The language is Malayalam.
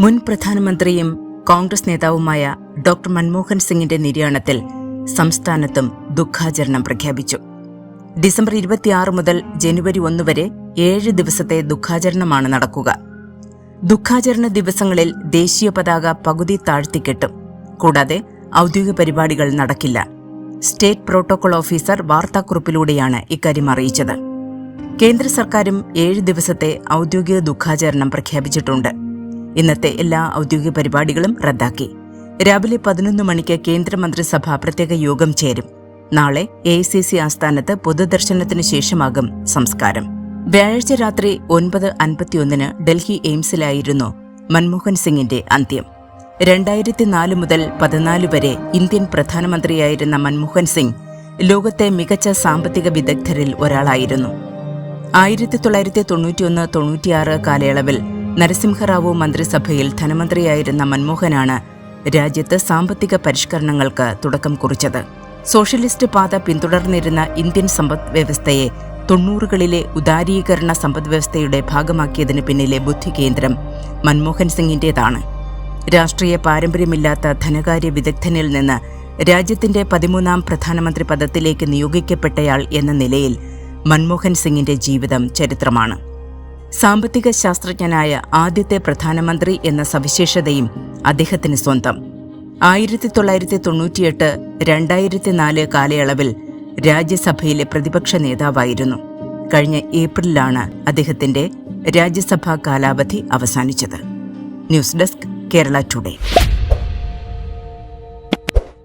മുൻ പ്രധാനമന്ത്രിയും കോൺഗ്രസ് നേതാവുമായ ഡോക്ടർ മൻമോഹൻ സിംഗിന്റെ നിര്യാണത്തിൽ സംസ്ഥാനത്തും ദുഃഖാചരണം പ്രഖ്യാപിച്ചു. ഡിസംബർ ഇരുപത്തിയാറ് മുതൽ ജനുവരി ഒന്ന് വരെ ഏഴ് ദിവസത്തെ ദുഃഖാചരണമാണ് നടക്കുക. ദുഃഖാചരണ ദിവസങ്ങളിൽ ദേശീയ പതാക പകുതി താഴ്ത്തിക്കെട്ടും. കൂടാതെ ഔദ്യോഗിക പരിപാടികൾ നടക്കില്ല. സ്റ്റേറ്റ് പ്രോട്ടോകോൾ ഓഫീസർ വാർത്താക്കുറിപ്പിലൂടെയാണ് ഇക്കാര്യം അറിയിച്ചത്. കേന്ദ്ര സർക്കാരും ഏഴ് ദിവസത്തെ ഔദ്യോഗിക ദുഃഖാചരണം പ്രഖ്യാപിച്ചിട്ടുണ്ട്. ഇന്നത്തെ എല്ലാ ഔദ്യോഗിക പരിപാടികളും റദ്ദാക്കി. രാവിലെ പതിനൊന്ന് മണിക്ക് കേന്ദ്രമന്ത്രിസഭ പ്രത്യേക യോഗം ചേരും. നാളെ എ സി സി ആസ്ഥാനത്ത് പൊതുദർശനത്തിന് ശേഷമാകും സംസ്കാരം. വ്യാഴാഴ്ച രാത്രി ഒൻപത് അൻപത്തിയൊന്നിന് ഡൽഹി എയിംസിലായിരുന്നു മൻമോഹൻ സിംഗിന്റെ അന്ത്യം. രണ്ടായിരത്തി നാല് മുതൽ പതിനാല് വരെ ഇന്ത്യൻ പ്രധാനമന്ത്രിയായിരുന്ന മൻമോഹൻ സിംഗ് ലോകത്തെ മികച്ച സാമ്പത്തിക വിദഗ്ധരിൽ ഒരാളായിരുന്നു. ആയിരത്തി തൊള്ളായിരത്തി തൊണ്ണൂറ്റിയൊന്ന് തൊണ്ണൂറ്റിയാറ് കാലയളവിൽ നരസിംഹറാവു മന്ത്രിസഭയിൽ ധനമന്ത്രിയായിരുന്ന മൻമോഹനാണ് രാജ്യത്ത് സാമ്പത്തിക പരിഷ്കരണങ്ങൾക്ക് തുടക്കം കുറിച്ചത്. സോഷ്യലിസ്റ്റ് പാത പിന്തുടർന്നിരുന്ന ഇന്ത്യൻ സമ്പദ് വ്യവസ്ഥയെ തൊണ്ണൂറുകളിലെ ഉദാരീകരണ സമ്പദ്വ്യവസ്ഥയുടെ ഭാഗമാക്കിയതിന് പിന്നിലെ ബുദ്ധികേന്ദ്രം മൻമോഹൻ സിംഗിന്റേതാണ്. രാഷ്ട്രീയ പാരമ്പര്യമില്ലാത്ത ധനകാര്യ വിദഗ്ധനിൽ നിന്ന് രാജ്യത്തിന്റെ പതിമൂന്നാം പ്രധാനമന്ത്രി പദത്തിലേക്ക് നിയോഗിക്കപ്പെട്ടയാൾ എന്ന നിലയിൽ മൻമോഹൻ സിംഗിന്റെ ജീവിതം ചരിത്രമാണ്. സാമ്പത്തിക ശാസ്ത്രജ്ഞനായ ആദ്യത്തെ പ്രധാനമന്ത്രി എന്ന സവിശേഷതയും അദ്ദേഹത്തിന് സ്വന്തം. ആയിരത്തി തൊള്ളായിരത്തി തൊണ്ണൂറ്റിയെട്ട് രണ്ടായിരത്തി നാല് കാലയളവിൽ രാജ്യസഭയിലെ പ്രതിപക്ഷ നേതാവായിരുന്നു. കഴിഞ്ഞ ഏപ്രിലാണ് അദ്ദേഹത്തിന്റെ രാജ്യസഭാ കാലാവധി അവസാനിച്ചത്. News desk Kerala today.